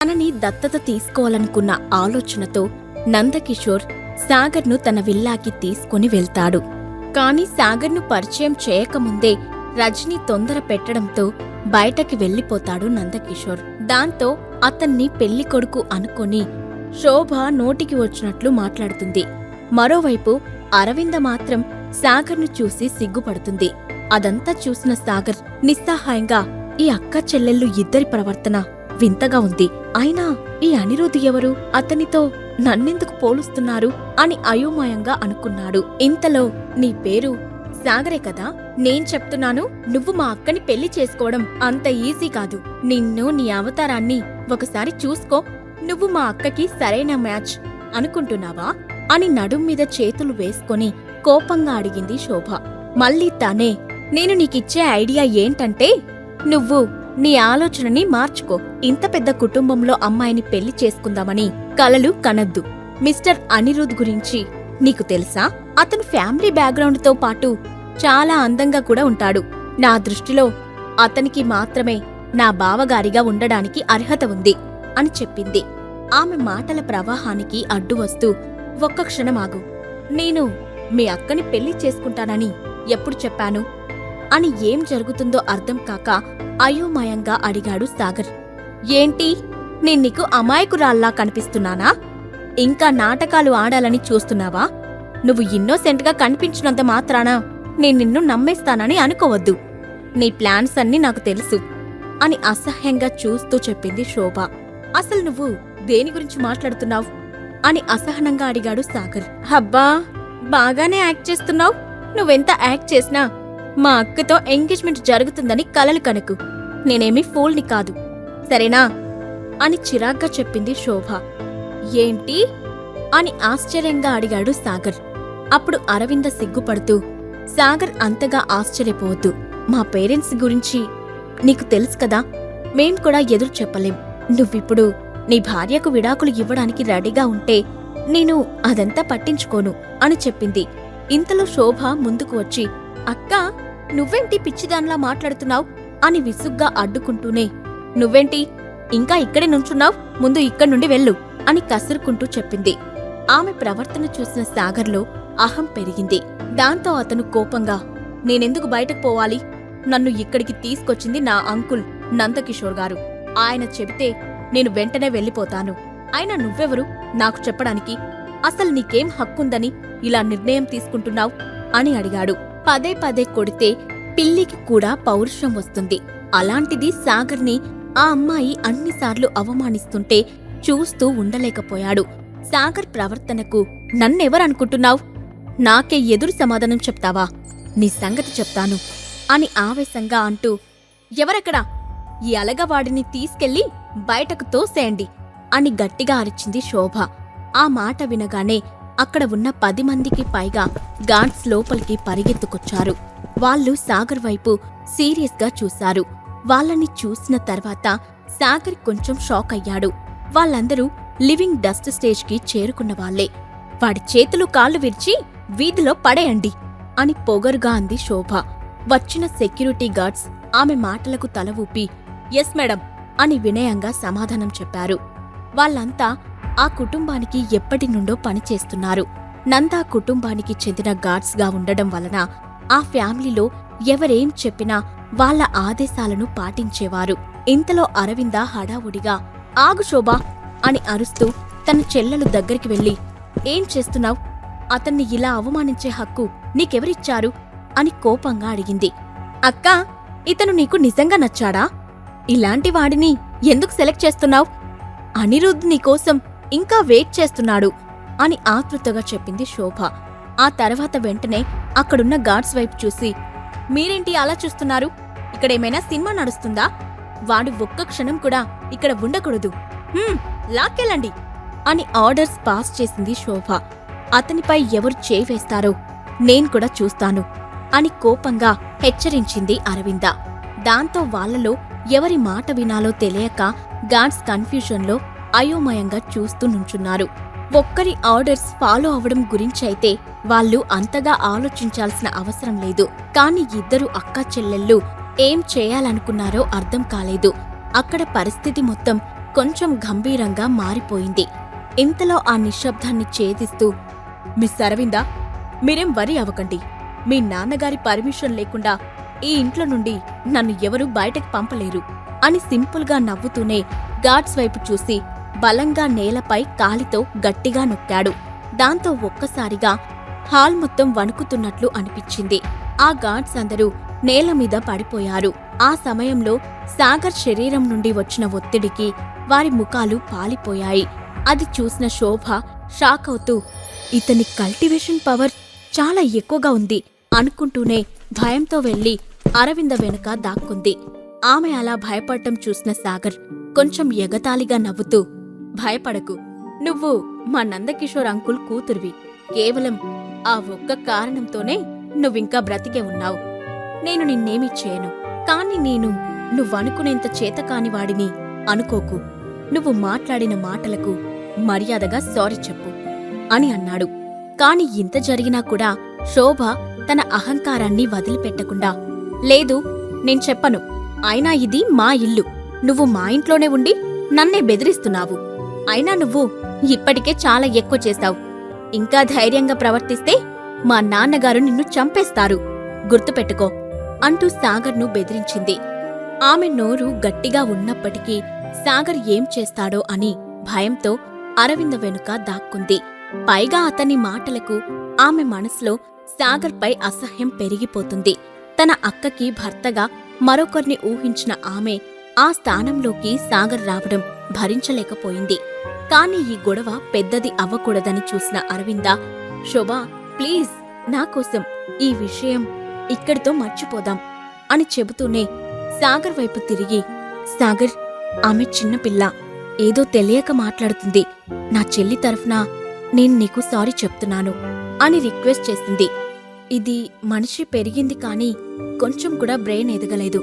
తనని దత్తత తీసుకోవాలనుకున్న ఆలోచనతో నందకిషోర్ సాగర్ను తన విల్లాకి తీసుకుని వెళ్తాడు. కాని సాగర్ను పరిచయం చేయకముందే రజని తొందర పెట్టడంతో బయటకి వెళ్ళిపోతాడు నందకిషోర్. దాంతో అతన్ని పెళ్ళి కొడుకు అనుకొని శోభ నోటికి వచ్చినట్లు మాట్లాడుతుంది. మరోవైపు అరవింద మాత్రం సాగర్ను చూసి సిగ్గుపడుతుంది. అదంతా చూసిన సాగర్ నిస్సహాయంగా ఈ అక్క చెల్లెళ్ళు ఇద్దరి ప్రవర్తన వింతగా ఉంది. అయినా ఈ అనిరుద్ధ్ ఎవరు? అతనితో నన్నెందుకు పోలుస్తున్నారు అని అయోమయంగా అనుకున్నాడు. ఇంతలో నీ పేరు సాగరే కదా? నేను చెప్తున్నాను నువ్వు మా అక్కని పెళ్ళి చేసుకోవడం అంత ఈజీ కాదు. నిన్ను నీ అవతారాన్ని ఒకసారి చూసుకో. నువ్వు మా అక్కకి సరైన మ్యాచ్ అనుకుంటున్నావా? అని నడుం మీద చేతులు వేసుకొని కోపంగా అడిగింది శోభ. మళ్ళీ తానే నేను నీకిచ్చే ఐడియా ఏంటంటే నువ్వు నీ ఆలోచనని మార్చుకో. ఇంత పెద్ద కుటుంబంలో అమ్మాయిని పెళ్ళి చేసుకుందామని కలలు కనద్దు. మిస్టర్ అనిరుద్ గురించి నీకు తెలుసా? అతను ఫ్యామిలీ బ్యాక్గ్రౌండ్తో పాటు చాలా అందంగా కూడా ఉంటాడు. నా దృష్టిలో అతనికి మాత్రమే నా బావగారిగా ఉండడానికి అర్హత ఉంది అని చెప్పింది. ఆమె మాటల ప్రవాహానికి అడ్డు వస్తూ ఒక్క క్షణమాగు నేను మీ అక్కని పెళ్ళి చేసుకుంటానని ఎప్పుడు చెప్పాను? అని ఏం జరుగుతుందో అర్థం కాక అయోమయంగా అడిగాడు సాగర్. ఏంటి? నేను నీకు అమాయకురాల్లా కనిపిస్తున్నానా? ఇంకా నాటకాలు ఆడాలని చూస్తున్నావా? నువ్వు ఇన్నోసెంట్గా కనిపించినంత మాత్రాన నేను నిన్ను నమ్మేస్తానని అనుకోవద్దు. నీ ప్లాన్స్ అన్నీ నాకు తెలుసు అని అసహ్యంగా చూస్తూ చెప్పింది శోభ. అసలు నువ్వు దేని గురించి మాట్లాడుతున్నావు? అని అసహనంగా అడిగాడు సాగర్. హబ్బా బాగానే యాక్ట్ చేస్తున్నావు. నువ్వెంత యాక్ట్ చేసినా మా అక్కతో ఎంగేజ్మెంట్ జరుగుతుందని కలలు కనుకు. నేనేమి ఫూల్ని కాదు. సరేనా? అని చిరాగ్గా చెప్పింది శోభ. ఏంటి? అని ఆశ్చర్యంగా అడిగాడు సాగర్. అప్పుడు అరవింద సిగ్గుపడుతూ సాగర్ అంతగా ఆశ్చర్యపోవద్దు. మా పేరెంట్స్ గురించి నీకు తెలుసు కదా? మేం కూడా ఎదురు చెప్పలేం. నువ్విప్పుడు నీ భార్యకు విడాకులు ఇవ్వడానికి రెడీగా ఉంటే నేను అదంతా పట్టించుకోను అని చెప్పింది. ఇంతలో శోభ ముందుకు వచ్చి అక్క నువ్వేంటి పిచ్చిదాన్లా మాట్లాడుతున్నావు అని విసుగ్గా అడ్డుకుంటూనే. నువ్వేంటి? ఇంకా ఇక్కడే నుంచున్నావు? ముందు ఇక్కడి నుండి వెళ్ళు అని కసురుకుంటూ చెప్పింది. ఆమె ప్రవర్తన చూసిన సాగర్లో అహం పెరిగింది. దాంతో అతను కోపంగా నేనెందుకు బయటకు పోవాలి? నన్ను ఇక్కడికి తీసుకొచ్చింది నా అంకుల్ నందకిషోర్ గారు. ఆయన చెబితే నేను వెంటనే వెళ్ళిపోతాను. అయినా నువ్వెవరు? నాకు చెప్పడానికి. అసలు నీకేం హక్కుందని ఇలా నిర్ణయం తీసుకుంటున్నావ్? అని అడిగాడు. పదే పదే కొడితే పిల్లికి కూడా పౌరుషం వస్తుంది. అలాంటిది సాగర్ని ఆ అమ్మాయి అన్నిసార్లు అవమానిస్తుంటే చూస్తూ ఉండలేకపోయాడు. సాగర్ ప్రవర్తనకు నన్నెవరనుకుంటున్నావ్? నాకే ఎదురు సమాధానం చెప్తావా? నీ సంగతి చెప్తాను అని ఆవేశంగా అంటూ ఎవరక్కడా? ఈ అలగవాడిని తీసుకెళ్ళి బయటకు తోసేయండి అని గట్టిగా అరిచింది శోభ. ఆ మాట వినగానే అక్కడ ఉన్న పది మందికి పైగా గార్డ్స్ లోపలికి పరిగెత్తుకొచ్చారు. వాళ్ళు సాగర్ వైపు సీరియస్గా చూశారు. వాళ్ళని చూసిన తర్వాత సాగర్ కొంచెం షాక్ అయ్యాడు. వాళ్ళందరూ లివింగ్ డస్ట్ స్టేజ్కి చేరుకున్న వాళ్ళే వాడి చేతులు కాళ్ళు విరిచి వీధిలో పడేయండి అని పొగరుగా అంది శోభ. వచ్చిన సెక్యూరిటీ గార్డ్స్ ఆమె మాటలకు తల ఊపి ఎస్ మేడం అని వినయంగా సమాధానం చెప్పారు. వాళ్ళంతా ఆ కుటుంబానికి ఎప్పటి నుండో పనిచేస్తున్నారు నందా కుటుంబానికి చెందిన గార్డ్స్గా ఉండడం వలన ఆ ఫ్యామిలీలో ఎవరేం చెప్పినా వాళ్ళ ఆదేశాలను పాటించేవారు. ఇంతలో అరవింద హడావుడిగా ఆగు శోభా అని అరుస్తూ తన చెల్లెలు దగ్గరికి వెళ్ళి ఏం చేస్తున్నావు? అతన్ని ఇలా అవమానించే హక్కు నీకెవరిచ్చారు? అని కోపంగా అడిగింది. అక్కా ఇతను నీకు నిజంగా నచ్చాడా? ఇలాంటి వాడిని ఎందుకు సెలెక్ట్ చేస్తున్నావు? అనిరుద్ధ్ నీకోసం ఇంకా వెయిట్ చేస్తున్నాడు అని ఆతృతగా చెప్పింది శోభ. ఆ తర్వాత వెంటనే అక్కడున్న గార్డ్స్ వైపు చూసి మీరేంటి అలా చూస్తున్నారు? ఇక్కడేమైనా సినిమా నడుస్తుందా? వాడు ఒక్క క్షణం కూడా ఇక్కడ ఉండకూడదు. లాక్కెళ్ళండి అని ఆర్డర్స్ పాస్ చేసింది శోభ. అతనిపై ఎవరు చేవేస్తారో నేను కూడా చూస్తాను అని కోపంగా హెచ్చరించింది అరవింద. దాంతో వాళ్ళలో ఎవరి మాట వినాలో తెలియక గాడ్స్ కన్ఫ్యూజన్లో అయోమయంగా చూస్తూ నుంచున్నారు. ఒక్కరి ఆర్డర్స్ ఫాలో అవడం గురించైతే వాళ్ళు అంతగా ఆలోచించాల్సిన అవసరం లేదు. కాని ఇద్దరు అక్కా చెల్లెళ్ళు ఏం చేయాలనుకున్నారో అర్థం కాలేదు. అక్కడ పరిస్థితి మొత్తం కొంచెం గంభీరంగా మారిపోయింది. ఇంతలో ఆ నిశ్శబ్దాన్ని ఛేదిస్తూ మిస్ అరవింద మీరేం వరి అవ్వకండి. మీ నాన్నగారి పర్మిషన్ లేకుండా ఈ ఇంట్లో నుండి నన్ను ఎవరూ బయటకు పంపలేరు అని సింపుల్గా నవ్వుతూనే గాడ్స్ వైపు చూసి బలంగా నేలపై కాలితో గట్టిగా నొక్కాడు. దాంతో ఒక్కసారిగా హాల్ మొత్తం వణుకుతున్నట్లు అనిపించింది. ఆ గార్డ్స్ అందరూ నేల మీద పడిపోయారు. ఆ సమయంలో సాగర్ శరీరం నుండి వచ్చిన ఒత్తిడికి వారి ముఖాలు పాలిపోయాయి. అది చూసిన శోభ షాక్ అవుతూ ఇతని కల్టివేషన్ పవర్ చాలా ఎక్కువగా ఉంది అనుకుంటూనే భయంతో వెళ్ళి అరవింద వెనుక దాక్కుంది. ఆమె అలా భయపడటం చూసిన సాగర్ కొంచెం ఎగతాళిగా నవ్వుతూ భయపడకు. నువ్వు మా నందకిషోర్ అంకుల్ కూతురివి. కేవలం ఆ ఒక్క కారణంతోనే నువ్వింకా బ్రతికే ఉన్నావు. నేను నిన్నేమీ చేయను. కాని నేను నువ్వనుకునేంత చేతకాని వాడిని అనుకోకు. నువ్వు మాట్లాడిన మాటలకు మర్యాదగా సారీ చెప్పు అని అన్నాడు. కాని ఇంత జరిగినా కూడా శోభ తన అహంకారాన్ని వదిలిపెట్టకుండా లేదు నేను చెప్పను. అయినా ఇది మా ఇల్లు. నువ్వు మా ఇంట్లోనే ఉండి నన్నే బెదిరిస్తున్నావు. అయినా నువ్వు ఇప్పటికే చాలా ఎక్కువ చేశావు ఇంకా ధైర్యంగా ప్రవర్తిస్తే మా నాన్నగారు నిన్ను చంపేస్తారు. గుర్తుపెట్టుకో అంటూ సాగర్ను బెదిరించింది. ఆమె నోరు గట్టిగా ఉన్నప్పటికీ సాగర్ ఏం చేస్తాడో అని భయంతో అరవింద వెనుక దాక్కుంది. పైగా అతని మాటలకు ఆమె మనసులో సాగర్పై అసహ్యం పెరిగిపోతుంది. తన అక్కకి భర్తగా మరొకరిని ఊహించిన ఆమె ఆ స్థానంలోకి సాగర్ రావడం భరించలేకపోయింది. కానీ ఈ గొడవ పెద్దది అవ్వకూడదని చూసిన అరవింద శోభా ప్లీజ్ నాకోసం ఈ విషయం ఇక్కడితో మర్చిపోదాం అని చెబుతూనే సాగర్ వైపు తిరిగి సాగర్ ఆమె చిన్నపిల్ల ఏదో తెలియక మాట్లాడుతుంది. నా చెల్లి తరఫున నేను నీకు సారీ చెప్తున్నాను అని రిక్వెస్ట్ చేసింది. ఇది మనిషి పెరిగింది కాని కొంచెం కూడా బ్రెయిన్ ఎదగలేదు.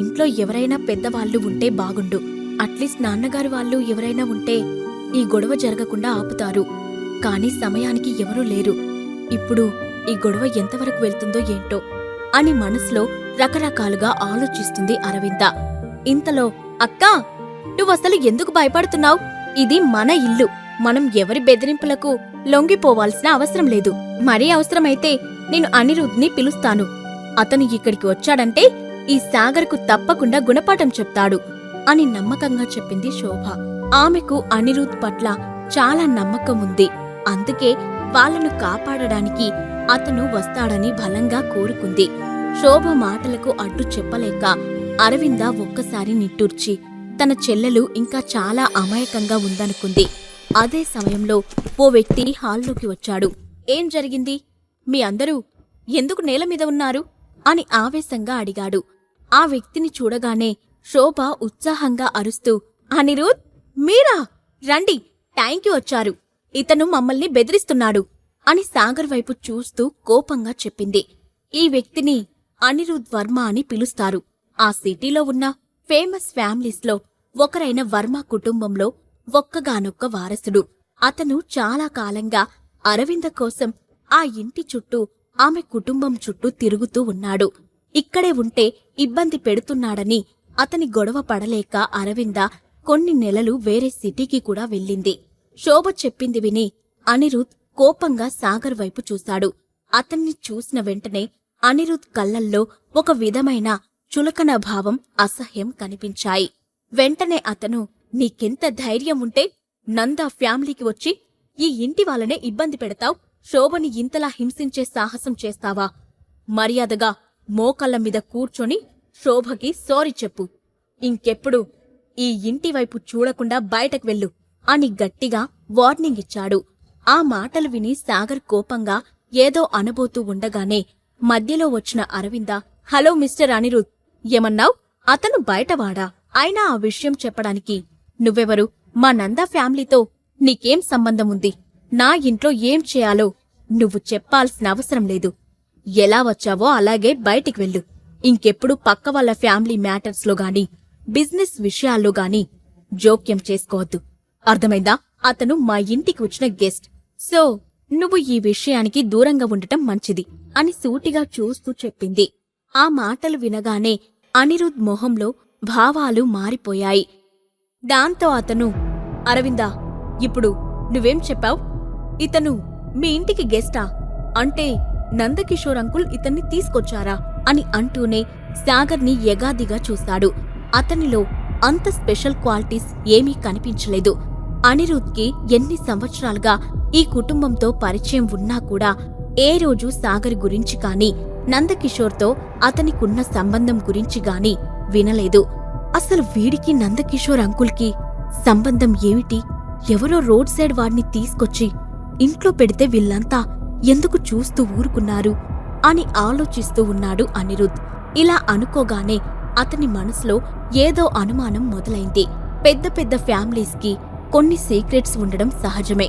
ఇంట్లో ఎవరైనా పెద్దవాళ్ళు ఉంటే బాగుండు. అట్లీస్ట్ నాన్నగారు వాళ్ళు ఎవరైనా ఉంటే ఈ గొడవ జరగకుండా ఆపుతారు. కానీ సమయానికి ఎవరూ లేరు. ఇప్పుడు ఈ గొడవ ఎంతవరకు వెళ్తుందో ఏంటో అని మనసులో రకరకాలుగా ఆలోచిస్తుంది అరవింద. ఇంతలో అక్కా నువ్వసలు ఎందుకు భయపడుతున్నావు? ఇది మన ఇల్లు. మనం ఎవరి బెదిరింపులకు లొంగిపోవాల్సిన అవసరం లేదు. మరీ అవసరమైతే నేను అనిరుద్ని పిలుస్తాను. అతను ఇక్కడికి వచ్చాడంటే ఈ సాగర్కు తప్పకుండా గుణపాఠం చెప్తాడు అని నమ్మకంగా చెప్పింది శోభ. ఆమెకు అనిరుద్ పట్ల చాలా నమ్మకం ఉంది. అందుకే వాళ్ళను కాపాడడానికి అతను వస్తాడని బలంగా కోరుకుంది. శోభ మాటలకు అడ్డు చెప్పలేక అరవింద ఒక్కసారి నిట్టూర్చి తన చెల్లెలు ఇంకా చాలా అమాయకంగా ఉందనుకుంది. అదే సమయంలో ఓ వ్యక్తి హాల్లోకి వచ్చాడు. ఏం జరిగింది? మీ అందరూ ఎందుకు నేల మీద ఉన్నారు? అని ఆవేశంగా అడిగాడు. ఆ వ్యక్తిని చూడగానే శోభ ఉత్సాహంగా అరుస్తూ అనిరుద్ మీరా? రండి టైంకి వచ్చారు. ఇతను మమ్మల్ని బెదిరిస్తున్నాడు అని సాగర్ వైపు చూస్తూ కోపంగా చెప్పింది. ఈ వ్యక్తిని అనిరుద్ వర్మ అని పిలుస్తారు. ఆ సిటీలో ఉన్న ఫేమస్ ఫ్యామిలీస్లో ఒకరైన వర్మ కుటుంబంలో ఒక్కగానొక్క వారసుడు. అతను చాలా కాలంగా అరవింద కోసం ఆ ఇంటి చుట్టూ ఆమె కుటుంబం చుట్టూ తిరుగుతూ ఉన్నాడు. ఇక్కడే ఉంటే ఇబ్బంది పెడుతున్నాడని అతని గొడవ పడలేక అరవింద కొన్ని నెలలు వేరే సిటీకి కూడా వెళ్ళింది. శోభ చెప్పింది విని అనిరుద్ కోపంగా సాగర్ వైపు చూశాడు. అతన్ని చూసిన వెంటనే అనిరుద్ కళ్ళల్లో ఒక విధమైన చులకన భావం అసహ్యం కనిపించాయి. వెంటనే అతను నీకెంత ధైర్యం ఉంటే నందా ఫ్యామిలీకి వచ్చి ఈ ఇంటి వాళ్ళనే ఇబ్బంది పెడతావు. శోభని ఇంతలా హింసించే సాహసం చేస్తావా? మర్యాదగా మోకళ్ళ మీద కూర్చొని శోభకి సారీ చెప్పు. ఇంకెప్పుడు ఈ ఇంటి వైపు చూడకుండా బయటకు వెళ్ళు అని గట్టిగా వార్నింగ్ ఇచ్చాడు. ఆ మాటలు విని సాగర్ కోపంగా ఏదో అనబోతూ ఉండగానే మధ్యలో వచ్చిన అరవింద హలో మిస్టర్ అనిరుద్ ఏమన్నావ్? అతను బయటవాడా? అయినా ఆ విషయం చెప్పడానికి నువ్వెవరు? మా నందా ఫ్యామిలీతో నీకేం సంబంధం ఉంది? నా ఇంట్లో ఏం చేయాలో నువ్వు చెప్పాల్సిన అవసరం లేదు. ఎలా వచ్చావో అలాగే బయటికి వెళ్ళు. ఇంకెప్పుడు పక్క వాళ్ళ ఫ్యామిలీ మ్యాటర్స్లో గాని బిజినెస్ విషయాల్లో గాని జోక్యం చేసుకోవద్దు. అర్థమైందా? అతను మా ఇంటికి వచ్చిన గెస్ట్. సో నువ్వు ఈ విషయానికి దూరంగా ఉండటం మంచిది అని సూటిగా చూస్తూ చెప్పింది. ఆ మాటలు వినగానే అనిరుద్ మొహంలో భావాలు మారిపోయాయి. దాంతో అతను అరవిందా ఇప్పుడు నువ్వేం చెప్పావ్? ఇతను మీ ఇంటికి గెస్టా? అంటే నందకిషోర్ అంకుల్ ఇతన్ని తీసుకొచ్చారా? అని అంటూనే సాగర్ని యగాదిగా చూశాడు అతనిలో అంత స్పెషల్ క్వాలిటీస్ ఏమీ కనిపించలేదు. అనిరుద్ధ్కి ఎన్ని సంవత్సరాలుగా ఈ కుటుంబంతో పరిచయం ఉన్నా కూడా ఏ రోజు సాగర్ గురించి కాని నందకిషోర్తో అతనికున్న సంబంధం గురించి గాని వినలేదు. అసలు వీడికి నందకిషోర్ అంకుల్కి సంబంధం ఏమిటి? ఎవరో రోడ్ సైడ్ వాడిని తీసుకొచ్చి ఇంట్లో పెడితే వీళ్ళంతా ఎందుకు చూస్తూ ఊరుకున్నారు? అని ఆలోచిస్తూ ఉన్నాడు అనిరుద్. ఇలా అనుకోగానే అతని మనసులో ఏదో అనుమానం మొదలైంది. పెద్ద పెద్ద ఫ్యామిలీస్కి కొన్ని సీక్రెట్స్ ఉండడం సహజమే.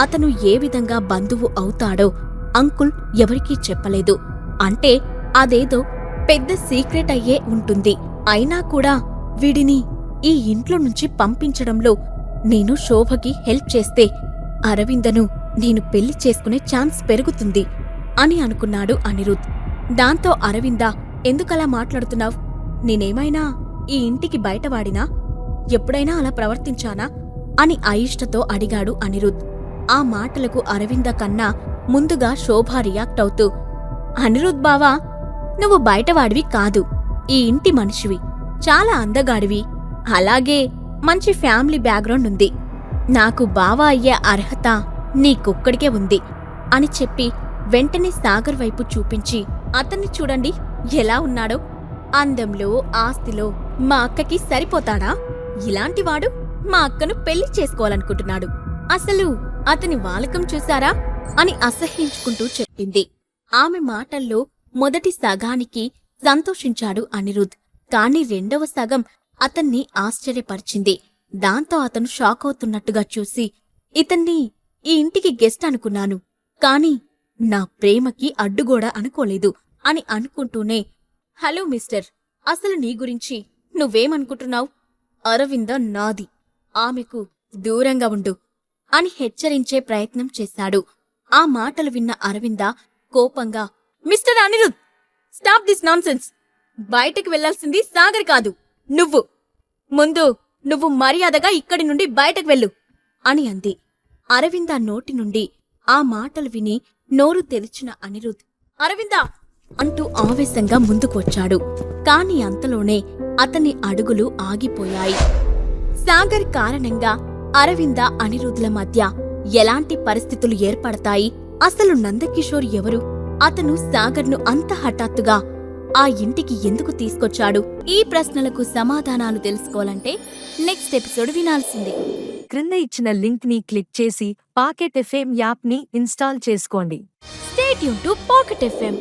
అతను ఏ విధంగా బంధువు అవుతాడో అంకుల్ ఎవరికీ చెప్పలేదు. అంటే అదేదో పెద్ద సీక్రెట్ అయ్యే ఉంటుంది. అయినా కూడా వీడిని ఈ ఇంట్లో నుంచి పంపించడంలో నేను శోభకి హెల్ప్ చేస్తే అరవిందను నేను పెళ్ళి చేసుకునే ఛాన్స్ పెరుగుతుంది అని అనుకున్నాడు అనిరుద్. దాంతో అరవింద ఎందుకలా మాట్లాడుతున్నావ్? నేనేమైనా ఈ ఇంటికి బయటవాడినా? ఎప్పుడైనా అలా ప్రవర్తించానా? అని అయిష్టతో అడిగాడు అనిరుద్. ఆ మాటలకు అరవింద కన్నా ముందుగా శోభ రియాక్ట్ అవుతూ అనిరుద్ బావా నువ్వు బయటవాడివి కాదు. ఈ ఇంటి మనిషివి. చాలా అందగాడివి. అలాగే మంచి ఫ్యామిలీ బ్యాక్గ్రౌండ్ ఉంది. నాకు బావా అయ్యే అర్హత నీకొక్కడికే ఉంది అని చెప్పి వెంటనే సాగర్ వైపు చూపించి అతన్ని చూడండి ఎలా ఉన్నాడో అందంలో ఆస్తిలో మా అక్కకి సరిపోతాడా? ఇలాంటివాడు మా అక్కను పెళ్ళి చేసుకోవాలనుకుంటున్నాడు. అసలు అతని వాలకం చూసారా అని అసహ్యించుకుంటూ చెప్పింది. ఆమె మాటల్లో మొదటి సగానికి సంతోషించాడు అనిరుద్. కాని రెండవ సగం అతన్ని ఆశ్చర్యపరిచింది. దాంతో అతను షాక్ అవుతున్నట్టుగా చూసి ఇతన్ని ఈ ఇంటికి గెస్ట్ అనుకున్నాను. కాని నా ప్రేమకి అడ్డుగోడ అనుకోలేదు అని అనుకుంటూనే హలో మిస్టర్ అసలు నీ గురించి నువ్వేమనుకుంటున్నావు? అరవింద నాది. ఆమెకు దూరంగా ఉండు అని హెచ్చరించే ప్రయత్నం చేశాడు. ఆ మాటలు విన్న అరవింద కోపంగా mister Anirudh stop this nonsense. బయటకు వెళ్ళాల్సింది సాగర్ కాదు నువ్వు. ముందు నువ్వు మర్యాదగా ఇక్కడి నుండి బయటకు వెళ్ళు అని అంది. అరవింద నోటి నుండి ఆ మాటలు విని నోరు తెరిచిన అనిరుద్ అరవింద అంటూ ఆవేశంగా ముందుకొచ్చాడు. కాని అంతలోనే అతని అడుగులు ఆగిపోయాయి. సాగర్ కారణంగా అరవింద అనిరుద్ల మధ్య ఎలాంటి పరిస్థితులు ఏర్పడతాయి? అసలు నందకిషోర్ ఎవరు? అతను సాగర్ను అంత హఠాత్తుగా ఆ ఇంటికి ఎందుకు తీసుకొచ్చాడు? ఈ ప్రశ్నలకు సమాధానాలు తెలుసుకోవాలంటే నెక్స్ట్ ఎపిసోడ్ వినాల్సిందే. క్రింద ఇచ్చిన లింక్ని క్లిక్ చేసి పాకెట్ ఎఫ్ఎం యాప్ని ఇన్స్టాల్ చేసుకోండి. స్టేట్ యూన్ టు పాకెట్ ఎఫ్ఎం.